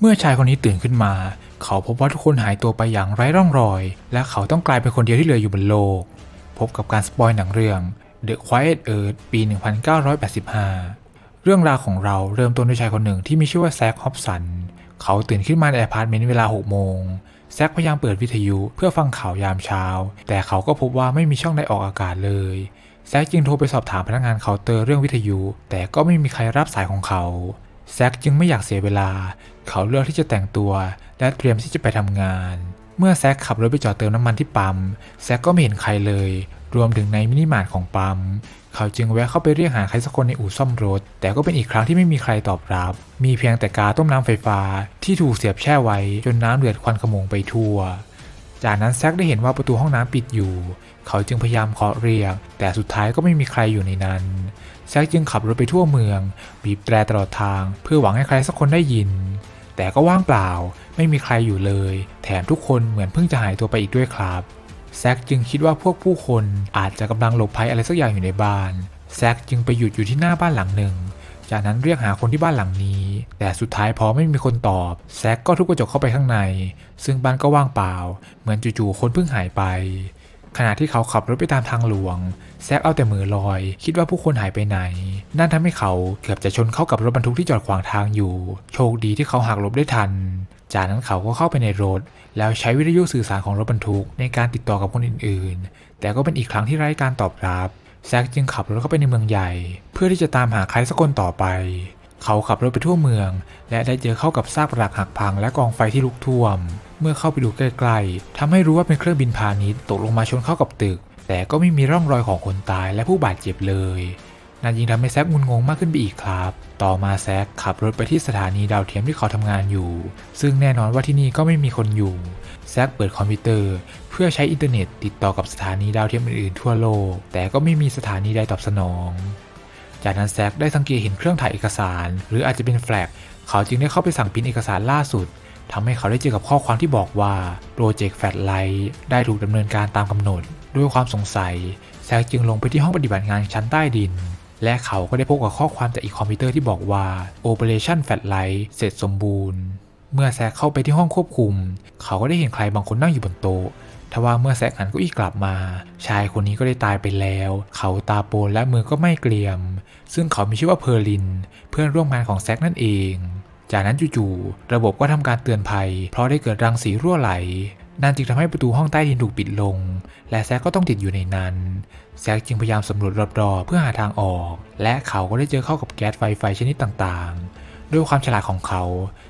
เมื่อชายคนนี้ตื่นขึ้นมา เขาพบว่าทุกคนหายตัวไปอย่างไร้ร่องรอย และเขาต้องกลายเป็นคนเดียวที่เหลืออยู่บนโลก พบกับการสปอยหนังเรื่อง The Quiet Earth ปี 1985 เรื่องราวของเราเริ่มต้นด้วยชายคนหนึ่งที่มีชื่อว่าแซคฮอปสัน เขาตื่นขึ้นมาในอพาร์ตเมนต์เวลา 6 โมง แซคพยายามเปิดวิทยุเพื่อฟังข่าวยามเช้า แต่เขาก็พบว่าไม่มีช่องใดออกอากาศเลย แซคจึงโทรไปสอบถามพนักงานเคาน์เตอร์เรื่องวิทยุ แต่ก็ไม่มีใครรับสายของเขา แซคจึงไม่อยากเสียเวลา เขาเลือกที่จะแต่งตัวและเตรียมที่จะไปทำงาน เมื่อแซคขับรถไปจอดเติมน้ำมันที่ปั๊มแซคก็ไม่เห็นใครเลย รวมถึงในมินิมาร์ทของปั๊มเขาจึงแวะเข้าไปเรียกหาใครสักคนในอู่ซ่อมรถ แต่ก็เป็นอีกครั้งที่ไม่มีใครตอบรับ มีเพียงแต่กาต้มน้ำไฟฟ้าที่ถูกเสียบแช่ไว้ จนน้ำเดือดควันขโมงไปทั่ว จากนั้นแซคได้เห็นว่าประตูห้องน้ำปิดอยู่ เขาจึงพยายามเคาะเรียก แต่สุดท้ายก็ไม่มีใครอยู่ในนั้น แซคจึงขับรถไปทั่วเมือง บีบแตรตลอดทาง เพื่อหวังให้ใครสักคนได้ยิน แต่ก็ว่างเปล่า ไม่มีใครอยู่เลย แถมทุกคนเหมือนเพิ่งจะหายตัวไปอีกด้วยครับแซคจึงคิดว่าพวกผู้คนอาจจะกำลังหลบภัยอะไรสักอย่างอยู่ในบ้าน แซคจึงไปหยุดอยู่ที่หน้าบ้านหลังหนึ่ง จากนั้นเรียกหาคนที่บ้านหลังนี้ แต่สุดท้ายพอไม่มีคนตอบ แซคก็ทุบกระจกเข้าไปข้างใน ซึ่งบ้านก็ว่างเปล่า เหมือนจู่ๆคนเพิ่งหายไป ขณะที่เขาขับรถไปตามทางหลวง แซคเอาแต่มือลอย คิดว่าผู้คนหายไปไหน นั่นทำให้เขาเกือบจะชนเข้ากับรถบรรทุกที่จอดขวางทางอยู่ โชคดีที่เขาหักหลบได้ทัน จากนั้นเขาก็เข้าไปในรถ แล้วใช้วิทยุสื่อสารของรถบรรทุกในการติดต่อกับคนอื่นๆ แต่ก็เป็นอีกครั้งที่ไร้การตอบรับแซคจึงขับรถเข้าไปในเมืองใหญ่ เพื่อที่จะตามหาใครสักคนต่อไป เขาขับรถไปทั่วเมือง และได้เจอเข้ากับซากปรักหักพังและกองไฟที่ลุกท่วม เมื่อเข้าไปดูใกล้ๆทำให้รู้ว่าเป็นเครื่องบินพาณิชย์ตกลงมาชนเข้ากับตึก แต่ก็ไม่มีร่องรอยของคนตายและผู้บาดเจ็บเลยนั่นยิ่งทำให้แซคงุนงงมากขึ้นไปอีกครับ ต่อมาแซคขับรถไปที่สถานีดาวเทียมที่เขาทำงานอยู่ ซึ่งแน่นอนว่าที่นี่ก็ไม่มีคนอยู่ แซคเปิดคอมพิวเตอร์ เพื่อใช้อินเทอร์เน็ตติดต่อกับสถานีดาวเทียมอื่นๆทั่วโลก แต่ก็ไม่มีสถานีใดตอบสนอง จากนั้นแซคได้สังเกตเห็นเครื่องถ่ายเอกสาร หรืออาจจะเป็นแฟลกเขาจึงได้เข้าไปสั่งพิมพ์เอกสารล่าสุดทำให้เขาได้เจอกับข้อความที่บอกว่าโปรเจกต์แฟลชไลท์ได้ถูกดำเนินการตามกำหนด ด้วยความสงสัย แซคจึงลงไปที่ห้องปฏิบัติงานชั้นใต้ดิน และเขาก็ได้พบกับข้อความจากอีกคอมพิวเตอร์ที่บอกว่า Operation f a t l i g h t เสร็จสมบูรณ์ เมื่อแซคเข้าไปที่ห้องควบคุม เขาก็ได้เห็นใครบางคนนั่งอยู่บนโต๊ะ ทว่าเมื่อแซคหันเก็อีกลับมา ชายคนนี้ก็ได้ตายไปแล้ว เขาตาโปนและมือก็ไม่เกรียม ซึ่งเขามีชื่อว่าเพอร์ลิน เพื่อนร่วมงานของแซคนั่นเอง จากนั้นจู่ๆระบบก็ทำการเตือนภัย เพราะได้เกิดรังสีรั่วไหลนั่นจึงทำให้ประตูห้องใต้ดินถูกปิดลง และแซคก็ต้องติดอยู่ในนั้น แซคจึงพยายามสำรวจรอบๆเพื่อหาทางออก และเขาก็ได้เจอเข้ากับแก๊สไฟไฟชนิดต่างๆ ด้วยความฉลาดของเขา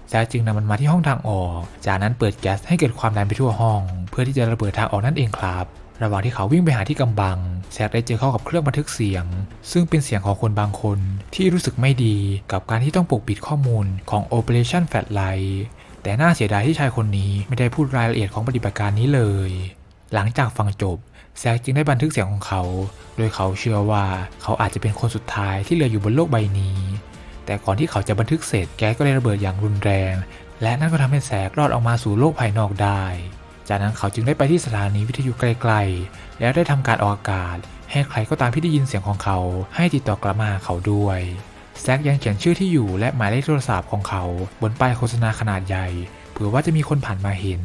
แซคจึงนำมันมาที่ห้องทางออก จากนั้นเปิดแก๊สให้เกิดความดันไปทั่วห้อง เพื่อที่จะระเบิดทางออกนั่นเองครับ ระหว่างที่เขาวิ่งไปหาที่กำบัง แซคได้เจอเข้ากับเครื่องบันทึกเสียง ซึ่งเป็นเสียงของคนบางคนที่รู้สึกไม่ดีกับการที่ต้องปกปิดข้อมูลของ Operation f a t l i g h t แต่น่าเสียดายที่ชายคนนี้ไม่ได้พูดรายละเอียดของปฏิบัติการนี้เลย หลังจากฟังจบแซคจึงได้บันทึกเสียงของเขา โดยเขาเชื่อว่าเขาอาจจะเป็นคนสุดท้ายที่เหลืออยู่บนโลกใบนี้ แต่ก่อนที่เขาจะบันทึกเสร็จแก๊สก็ได้ระเบิดอย่างรุนแรง และนั่นก็ทำให้แซครอดออกมาสู่โลกภายนอกได้ จากนั้นเขาจึงได้ไปที่สถานีวิทยุใกลๆ แล้วได้ทำการออกอากาศ ให้ใครก็ตามที่ได้ยินเสียงของเขา ให้ติดต่อกลับมาเขาด้วยแซคยังเขียนชื่อที่อยู่และหมายเลขโทรศัพท์ของเขา บนป้ายโฆษณาขนาดใหญ่เผื่อว่าจะมีคนผ่านมาเห็น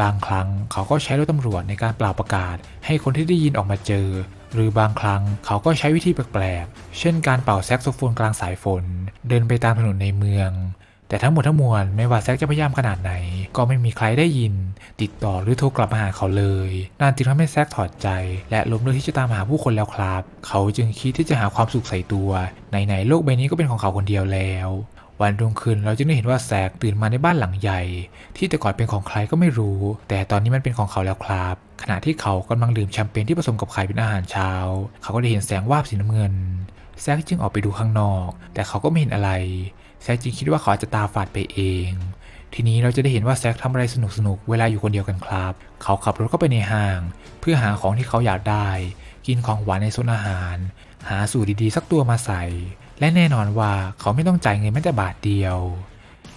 บางครั้งเขาก็ใช้รถตำรวจในการเปล่าประกาศ ให้คนที่ได้ยินออกมาเจอ หรือบางครั้งเขาก็ใช้วิธีแปลกๆ เช่นการเป่าแซกโซโฟนกลางสายฝน เดินไปตามถนนในเมือง แต่ทั้งหมดทั้งมวลไม่ว่าแซกจะพยายามขนาดไหน ก็ไม่มีใครได้ยิน ติดต่อหรือโทรกลับมาหาเขาเลยนั่นจึงทำให้แซกถอดใจ และล้มเลิกที่จะตามหาผู้คนแล้วครับ เขาจึงคิดที่จะหาความสุขใส่ตัวไหนๆโลกใบนี้ก็เป็นของเขาคนเดียวแล้ววันรุ่งขึ้นเราจึงได้เห็นว่าแซกตื่นมาในบ้านหลังใหญ่ ที่แต่ก่อนเป็นของใครก็ไม่รู้ แต่ตอนนี้มันเป็นของเขาแล้วครับ ขณะที่เขากำลังดื่มแชมเปญที่ผสมกับไข่เป็นอาหารเช้า เขาก็ได้เห็นแสงวาบสีน้ำเงิน แซกจึงออกไปดูข้างนอก แต่เขาก็ไม่เห็นอะไร แซกจึงคิดว่าเขาอาจจะตาฝาดไปเอง ทีนี้เราจะได้เห็นว่าแซกทำอะไรสนุกๆเวลาอยู่คนเดียวกันครับ เขาขับรถเข้าไปในห้าง เพื่อหาของที่เขาอยากได้ กินของหวานในโซนอาหาร หาสูตรดีๆ สักตัวมาใส่ และแน่นอนว่าเขาไม่ต้องจ่ายเงินแม้แต่บาทเดียว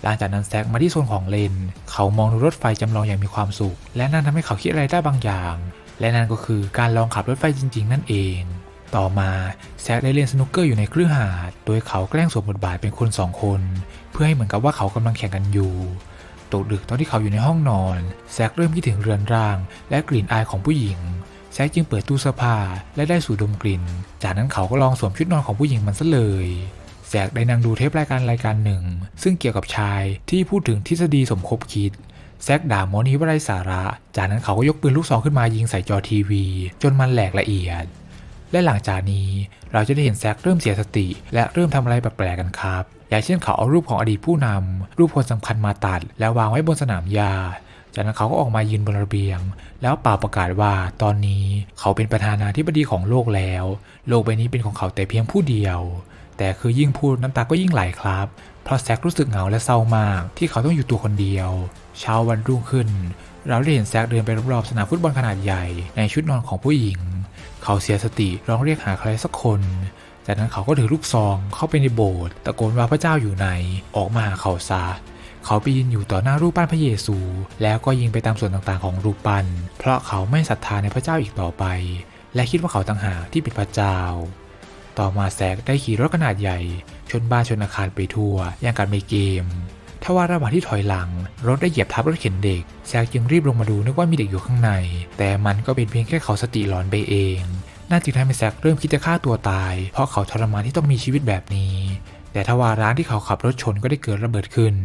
หลังจากนั้นแซกมาที่โซนของเลน เขามองดูรถไฟจำลองอย่างมีความสุข และนั่นทำให้เขาคิดอะไรได้บางอย่าง และนั่นก็คือการลองขับรถไฟจริง ๆ นั่นเอง ต่อมาแซกได้เล่นสนุกเกอร์อยู่ในเครือหาด โดยเขาแกล้งสวมบทบาทเป็นคนสองคน เพื่อให้เหมือนกับว่าเขากำลังแข่งกันอยู่ตกดึกตอนที่เขาอยู่ในห้องนอน แซกเริ่มคิดถึงเรือนร่าง และกลิ่นอายของผู้หญิง แซกจึงเปิดตู้เสื้อผ้าและได้สูดดมกลิ่น จากนั้นเขาก็ลองสวมชุดนอนของผู้หญิงมันซะเลย แซกได้นั่งดูเทปรายการรายการหนึ่ง ซึ่งเกี่ยวกับชายที่พูดถึงทฤษฎีสมคบคิดแซกด่าหมอนี้ว่าไร้สาระ จากนั้นเขาก็ยกปืนลูกซองขึ้นมายิงใส่จอทีวี จนมันแหลกละเอียด และหลังจากนี้เราจะได้เห็นแซกเริ่มเสียสติ และเริ่มทำอะไรแปลกๆกันครับ อย่างเช่นเขาเอารูปของอดีตผู้นำรูปคนสำคัญมาตัด แล้ววางไว้บนสนามหญ้าจากนั้นเขาก็ออกมายืนบนระเบียง แล้วเป่าประกาศว่าตอนนี้เขาเป็นประธานาธิบดีของโลกแล้ว โลกใบนี้เป็นของเขาแต่เพียงผู้เดียว แต่คือยิ่งพูดน้ำตาก็ยิ่งไหลครับ เพราะแซกรู้สึกเหงาและเศร้ามาก ที่เขาต้องอยู่ตัวคนเดียว เช้าวันรุ่งขึ้น เราได้เห็นแซกเดินไปรอบๆสนามฟุตบอลขนาดใหญ่ ในชุดนอนของผู้หญิง เขาเสียสติร้องเรียกหาใครสักคนจากนั้นเขาก็ถือลูกซองเข้าไปในโบสถ์ตะโกนว่าพระเจ้าอยู่ไหนออกมาหาเขาซะเขาไปยืนอยู่ต่อหน้ารูปปั้นพระเยซู แล้วก็ยิงไปตามส่วนต่างๆของรูปปั้นเพราะเขาไม่ศรัทธาในพระเจ้าอีกต่อไป และคิดว่าเขาต่างหากที่เป็นพระเจ้า ต่อมาแซกได้ขี่รถขนาดใหญ่ ชนบ้านชนอาคารไปทั่ว อย่างกับในเกมทว่าระหว่างที่ถอยหลัง รถได้เหยียบทับรถเข็นเด็กแซกจึงรีบลงมาดูนึกว่ามีเด็กอยู่ข้างใน แต่มันก็เป็นเพียงแค่เขาสติหลอนไปเองน่าจึงทำให้แซกเริ่มคิดจะฆ่าตัวตาย เพราะเขาทรมานที่ต้องมีชีวิตแบบนี้ แต่ทว่าร้านที่เขาขับรถชนก็ได้เกิดระเบิดขึ้น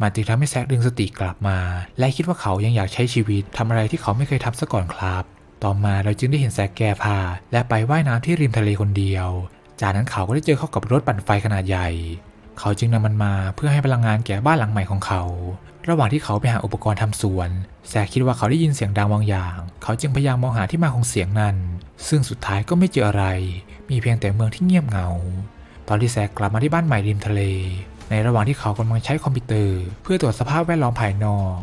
มันจึงทำให้แซกดึงสติกลับมา และคิดว่าเขายังอยากใช้ชีวิตทำอะไรที่เขาไม่เคยทำซะก่อนครับ ต่อมาเราจึงได้เห็นแซกแก้ผ้าและไปว่ายน้ำที่ริมทะเลคนเดียว จากนั้นเขาก็ได้เจอเข้ากับรถปั่นไฟขนาดใหญ่ เขาจึงนำมันมาเพื่อให้พลังงานแก่บ้านหลังใหม่ของเขา ระหว่างที่เขาไปหาอุปกรณ์ทำสวนแซกคิดว่าเขาได้ยินเสียงดังบางอย่าง เขาจึงพยายามมองหาที่มาของเสียงนั้น ซึ่งสุดท้ายก็ไม่เจออะไร มีเพียงแต่เมืองที่เงียบเหงา ตอนที่แซกกลับมาที่บ้านใหม่ริมทะเล ในระหว่างที่เขากำลังใช้คอมพิวเตอร์ เพื่อตรวจสภาพแวดล้อมภายนอก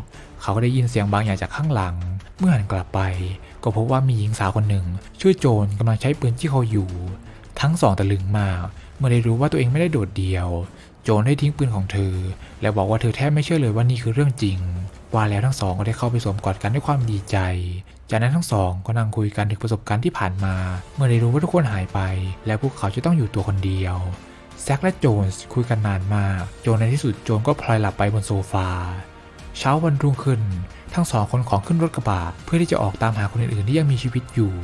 เขาก็ได้ยินเสียงบางอย่างจากข้างหลัง เมื่อหันกลับไป ก็พบว่ามีหญิงสาวคนหนึ่ง ชื่อโจนกำลังใช้ปืนที่เขาอยู่ ทั้งสองตะลึงมากเมื่อได้รู้ว่าตัวเองไม่ได้โดดเดี่ยว โจนได้ทิ้งปืนของเธอ และบอกว่าเธอแทบไม่เชื่อเลยว่านี่คือเรื่องจริง ว่าแล้วทั้งสองก็ได้เข้าไปสวมกอดกันด้วยความดีใจ จากนั้นทั้งสองก็นั่งคุยกันถึงประสบการณ์ที่ผ่านมา เมื่อได้รู้ว่าทุกคนหายไป และพวกเขาจะต้องอยู่ตัวคนเดียวแซคและโจนส์คุยกันนานมาก โจนในที่สุดโจนก็พลอยหลับไปบนโซฟา เช้าวันรุ่งขึ้น ทั้งสองคนของขึ้นรถกระบะเพื่อที่จะออกตามหาคนอื่นๆที่ยังมีชีวิตอยู่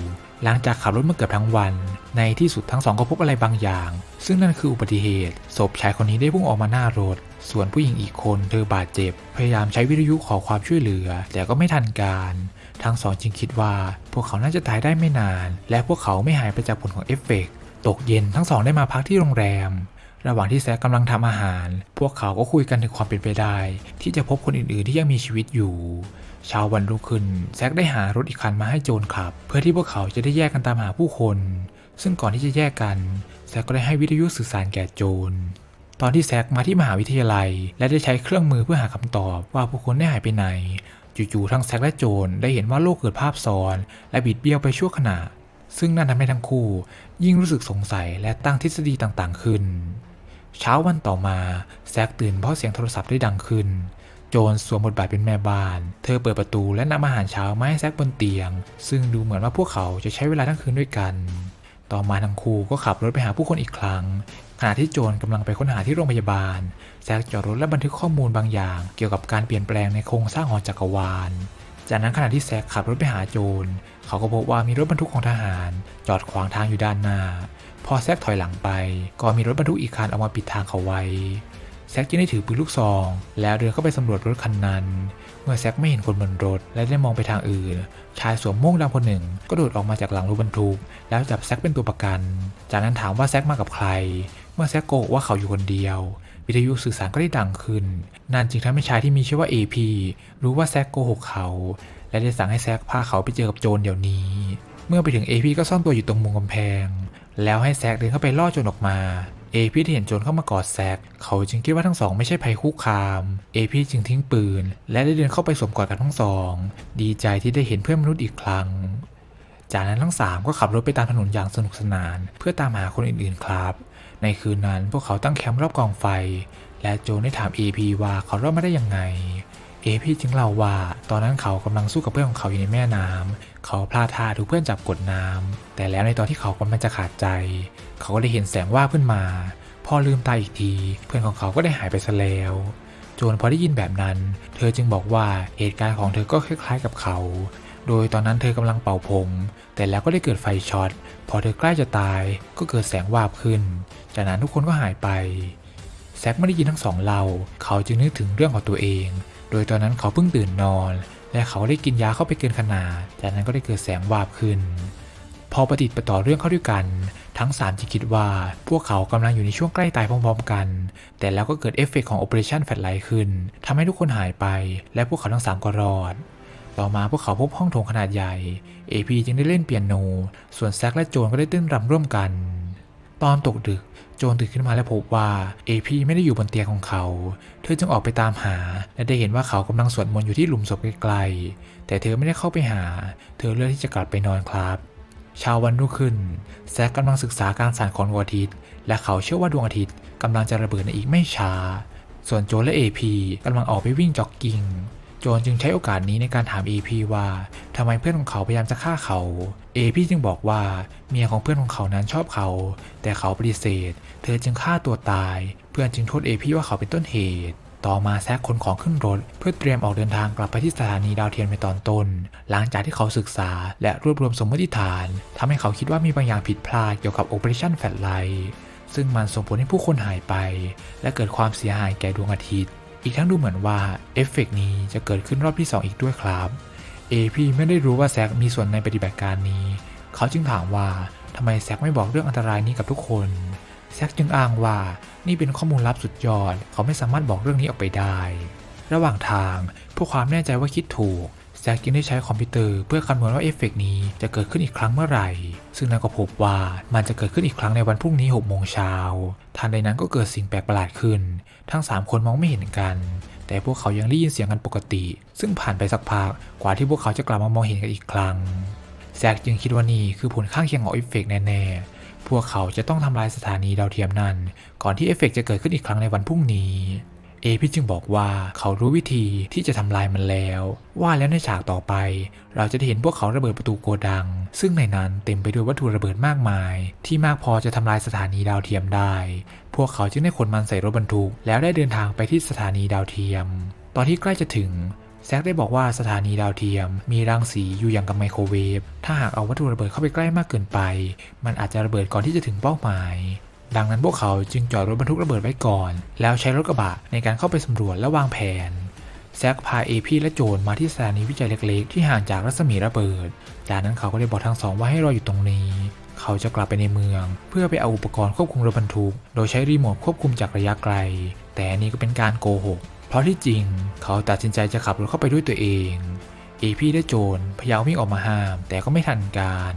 หลังจากขับรถมาเกือบทั้งวัน ในที่สุดทั้งสองก็พบอะไรบางอย่าง ซึ่งนั่นคืออุบัติเหตุศพชายคนนี้ได้พุ่งออกมาหน้ารถ ส่วนผู้หญิงอีกคนเธอบาดเจ็บ พยายามใช้วิทยุขอความช่วยเหลือ แต่ก็ไม่ทันการ ทั้งสองจึงคิดว่า พวกเขาน่าจะตายได้ไม่นาน และพวกเขาไม่หายไปจากผลของเอฟเฟกต์ตกเย็นทั้งสองได้มาพักที่โรงแรม ระหว่างที่แซกกำลังทำอาหาร พวกเขาก็คุยกันถึงความเป็นไปได้ ที่จะพบคนอื่นๆที่ยังมีชีวิตอยู่เช้าวันรุ่งขึ้นแซกได้หารถอีกคันมาให้โจนขับ เพื่อที่พวกเขาจะได้แยกกันตามหาผู้คน ซึ่งก่อนที่จะแยกกันแซกก็ได้ให้วิทยุสื่อสารแก่โจนตอนที่แซกมาที่มหาวิทยาลัย และได้ใช้เครื่องมือเพื่อหาคำตอบว่าผู้คนได้หายไปไหน จู่ๆทั้งแซกและโจนได้เห็นว่าโลกเกิดภาพซ้อน และบิดเบี้ยวไปชั่วขณะ ซึ่งนั่นทำให้ทั้งคู่ ยิ่งรู้สึกสงสัยและตั้งทฤษฎีต่างๆขึ้น เช้าวันต่อมาแซกตื่นเพราะเสียงโทรศัพท์ได้ดังขึ้น โจนสวมบทบาทเป็นแม่บ้าน เธอเปิดประตูและนำอาหารเช้ามาให้แซกบนเตียง ซึ่งดูเหมือนว่าพวกเขาจะใช้เวลาทั้งคืนด้วยกัน ต่อมาทั้งคู่ก็ขับรถไปหาผู้คนอีกครั้ง ขณะที่โจนกำลังไปค้นหาที่โรงพยาบาล แซกจอดรถและบันทึกข้อมูลบางอย่าง เกี่ยวกับการเปลี่ยนแปลงในโครงสร้างหอจักรวาล จากนั้นขณะที่แซกขับรถไปหาโจนเขาก็พบว่ามีรถบรรทุกของทหาร จอดขวางทางอยู่ด้านหน้า พอแซกถอยหลังไป ก็มีรถบรรทุกอีกคันเอามาปิดทางเขาไว้ แซกจึงได้ถือปืนลูกซอง แล้วเดินเข้าไปสำรวจรถคันนั้น เมื่อแซกไม่เห็นคนบนรถและได้มองไปทางอื่น ชายสวมม่งดำคนหนึ่ง ก็โดดออกมาจากหลังรถบรรทุก แล้วจับแซกเป็นตัวประกัน จากนั้นถามว่าแซกมากับใคร เมื่อแซกโกหกว่าเขาอยู่คนเดียว วิทยุสื่อสารก็ได้ดังขึ้น นั่นจึงทำให้ชายที่มีชื่อว่า AP รู้ว่าแซกโกหกเขา และได้สั่งให้แซกพาเขาไปเจอกับโจรเดี๋ยวนี้ เมื่อไปถึง AP ก็ซ่อนตัวอยู่ตรงมุมกำแพง แล้วให้แซกเดินเข้าไปล่อโจรออกมาเอพีเห็นโจรเข้ามากอดแซก เขาจึงคิดว่าทั้งสองไม่ใช่ภัยคุกคาม เอพีจึงทิ้งปืน และได้เดินเข้าไปสวมกอดกันทั้งสอง ดีใจที่ได้เห็นเพื่อนมนุษย์อีกครั้ง จากนั้นทั้งสามก็ขับรถไปตามถนนอย่างสนุกสนาน เพื่อตามหาคนอื่นๆครับ ในคืนนั้นพวกเขาตั้งแคมป์รอบกองไฟ และโจนได้ถาม AP ว่าเขารอดมาได้ยังไงเอพีจึงเล่าว่า ตอนนั้นเขากำลังสู้กับเพื่อนของเขาอยู่ในแม่น้ำเขาพลาดท่าถูกเพื่อนจับกดน้ำแต่แล้วในตอนที่เขากำลังจะขาดใจ เขาก็ได้เห็นแสงว่าขึ้นมา พอลืมตาอีกที เพื่อนของเขาก็ได้หายไปซะแล้วโจนพอได้ยินแบบนั้น เธอจึงบอกว่าเหตุการณ์ของเธอก็คล้ายๆกับเขา โดยตอนนั้นเธอกำลังเป่าผม แต่แล้วก็ได้เกิดไฟช็อต พอเธอใกล้จะตายก็เกิดแสงวาบขึ้น จากนั้นทุกคนก็หายไป แซกไม่ได้ยินทั้งสองเล่าเขาจึงนึกถึงเรื่องของตัวเอง โดยตอนนั้นเขาเพิ่งตื่นนอน และเขาได้กินยาเข้าไปเกินขนาด จากนั้นก็ได้เกิดแสงวาบขึ้น พอประติดประต่อเรื่องเข้าด้วยกัน ทั้งสามจึงคิดว่าพวกเขากำลังอยู่ในช่วงใกล้ตายพร้อมๆกัน แต่แล้วก็เกิดเอฟเฟกต์ของ Operation f a t l i g h t ขึ้นทำให้ทุกคนหายไป และพวกเขาทั้งสามก็รอด ต่อมาพวกเขาพบห้องโถงขนาดใหญ่ AP จึงได้เล่นเปียโน ส่วนแซกและโจนก็ได้เต้นรำร่วมกัน ตอนตกดึกโจนตื่นขึ้นมาและพบว่า AP ไม่ได้อยู่บนเตียงของเขา เธอจึงออกไปตามหา และได้เห็นว่าเขากำลังสวดมนต์อยู่ที่หลุมศพไกลๆ แต่เธอไม่ได้เข้าไปหา เธอเลือกที่จะกลับไปนอนครับเช้าวันรุ่งขึ้น แซกกำลังศึกษาการสั่นของดวงอาทิตย์ และเขาเชื่อว่าดวงอาทิตย์กำลังจะระเบิดในอีกไม่ช้า ส่วนโจนและ AP กำลังออกไปวิ่งจ็อกกิ้ง จนจึงใช้โอกาสนี้ในการถาม AP ว่าทำไมเพื่อนของเขาพยายามจะฆ่าเขา AP จึงบอกว่าเมียของเพื่อนของเขานั้นชอบเขา แต่เขาปฏิเสธ เธอจึงฆ่าตัวตาย เพื่อนจึงโทษ AP ว่าเขาเป็นต้นเหตุต่อมาแซกขนของขึ้นรถ เพื่อเตรียมออกเดินทางกลับไปที่สถานีดาวเทียมในตอนต้น หลังจากที่เขาศึกษาและรวบรวมสมมติฐานทำให้เขาคิดว่ามีบางอย่างผิดพลาดเกี่ยวกับ Operation f a t l i g h t ซึ่งมันส่งผลให้ผู้คนหายไป และเกิดความเสียหายแก่ดวงอาทิตย์ อีกทั้งดูเหมือนว่าเอฟเฟกต์นี้จะเกิดขึ้นรอบที่ 2 อีกด้วยครับ AP ไม่ได้รู้ว่าแซกมีส่วนในปฏิบัติการนี้ เขาจึงถามว่าทำไมแซกไม่บอกเรื่องอันตรายนี้กับทุกคนแซกจึงอ้างว่านี่เป็นข้อมูลลับสุดยอด เขาไม่สามารถบอกเรื่องนี้ออกไปได้ ระหว่างทางเพื่อความแน่ใจว่าคิดถูก แซกจึงได้ใช้คอมพิวเตอร์เพื่อคำนวณว่าเอฟเฟกต์นี้จะเกิดขึ้นอีกครั้งเมื่อไหร่ ซึ่งนั่นก็พบว่ามันจะเกิดขึ้นอีกครั้งในวันพรุ่งนี้6โมงเช้าทันใดนั้นก็เกิดสิ่งแปลกประหลาดขึ้น ทั้ง 3 คนมองไม่เห็นกัน แต่พวกเขายังได้ยินเสียงกันปกติ ซึ่งผ่านไปสักพักกว่าที่พวกเขาจะกลับมามองเห็นกันอีกครั้งแซกจึงคิดว่านี่คือผลข้างเคียงของเอฟเฟกต์แน่ๆพวกเขาจะต้องทำลายสถานีดาวเทียมนั้น ก่อนที่เอฟเฟกต์จะเกิดขึ้นอีกครั้งในวันพรุ่งนี้ เอพี่จึงบอกว่าเขารู้วิธีที่จะทำลายมันแล้ว ว่าแล้วในฉากต่อไป เราจะได้เห็นพวกเขาระเบิดประตูโกดัง ซึ่งในนั้นเต็มไปด้วยวัตถุระเบิดมากมาย ที่มากพอจะทำลายสถานีดาวเทียมได้ พวกเขาจึงได้ขนมันใส่รถบรรทุก แล้วได้เดินทางไปที่สถานีดาวเทียม ตอนที่ใกล้จะถึงแซกได้บอกว่าสถานีดาวเทียม มีรังสีอยู่อย่างกับไมโครเวฟ ถ้าหากเอาวัตถุระเบิดเข้าไปใกล้มากเกินไป มันอาจจะระเบิดก่อนที่จะถึงเป้าหมาย ดังนั้นพวกเขาจึงจอดรถบรรทุกระเบิดไว้ก่อน แล้วใช้รถกระบะในการเข้าไปสำรวจและวางแผนแซกพาเอพีและโจนมาที่สถานีวิจัยเล็กๆ ที่ห่างจากรัศมีระเบิด จากนั้นเขาก็ได้บอกทั้งสองว่าให้รออยู่ตรงนี้ เขาจะกลับไปในเมือง เพื่อไปเอาอุปกรณ์ควบคุมรถบรรทุก โดยใช้รีโมทควบคุมจากระยะไกล แต่นนี้ก็เป็นการโกหก เพราะที่จริง เขาตัดสินใจจะขับรถเข้าไปด้วยตัวเองเอพีและโจนพยายามวิ่งออกมาห้าม แต่ก็ไม่ทันการ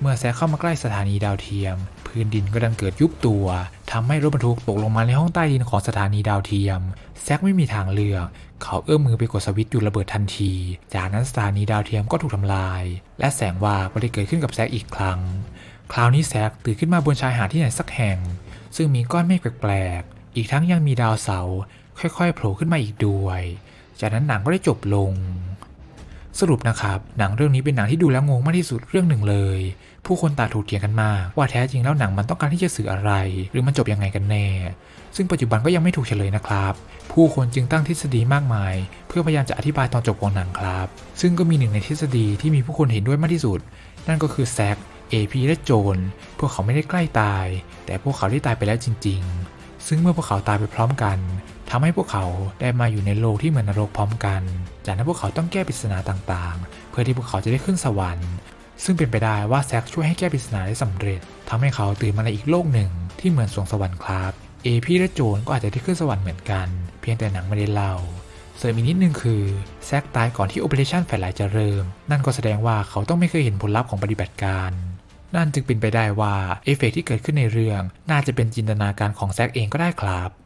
เมื่อแซกเข้ามาใกล้สถานีดาวเทียม พื้นดินก็ดันเกิดยุบตัวทำให้รถบรรทุกตกลงมาในห้องใต้ดินของสถานีดาวเทียม แซกไม่มีทางเลือก เขาเอื้อมมือไปกดสวิตช์หยุดระเบิดทันที จากนั้นสถานีดาวเทียมก็ถูกทำลาย และแสงวาบก็ได้เกิดขึ้นกับแซกอีกครั้ง คราวนี้แซกตื่นขึ้นมาบนชายหาดที่ไหนสักแห่ง ซึ่งมีก้อนเมฆแปลกๆ อีกทั้งยังมีดาวเสาร์ค่อยๆโผล่ขึ้นมาอีกด้วย จากนั้นหนังก็ได้จบลง สรุปนะครับ หนังเรื่องนี้เป็นหนังที่ดูแล้วงงมากที่สุดเรื่องหนึ่งเลย ผู้คนต่างถูกเถียงกันมากว่าแท้จริงแล้วหนังมันต้องการที่จะสื่ออะไร หรือมันจบยังไงกันแน่ ซึ่งปัจจุบันก็ยังไม่ถูกเฉลยนะครับ ผู้คนจึงตั้งทฤษฎีมากมาย เพื่อพยายามจะอธิบายตอนจบของหนังครับ ซึ่งก็มีหนึ่งในทฤษฎีที่มีผู้คนเห็นด้วยมากที่สุด นั่นก็คือแซกเอพีและโจนพวกเขาไม่ได้ใกล้ตาย แต่พวกเขาได้ตายไปแล้วจริง ๆ ซึ่งเมื่อพวกเขาตายไปพร้อมกัน ทำให้พวกเขาได้มาอยู่ในโลกที่เหมือนนรกพร้อมกัน จากนั้นพวกเขาต้องแก้ปริศนาต่างๆ เพื่อที่พวกเขาจะได้ขึ้นสวรรค์ ซึ่งเป็นไปได้ว่าแซกช่วยให้แก้ปริศนาได้สำเร็จทำให้เขาตื่นมาในอีกโลกหนึ่งที่เหมือนสวงสวรรค์ครับเอพีและโจนก็อาจจะได้ขึ้นสวรรค์เหมือนกัน เพียงแต่หนังไม่ได้เล่าเสริมอีกนิดนึงคือแซกตายก่อนที่ Operation แฟลชจะเริ่ม นั่นก็แสดงว่าเขาต้องไม่เคยเห็นผลลัพธ์ของปฏิบัติการนั่นจึงเป็นไปได้ว่าเอฟเฟกต์ที่เกิดขึ้นในเรื่อง น่าจะเป็นจินตนาการของแซกเองก็ได้ครับ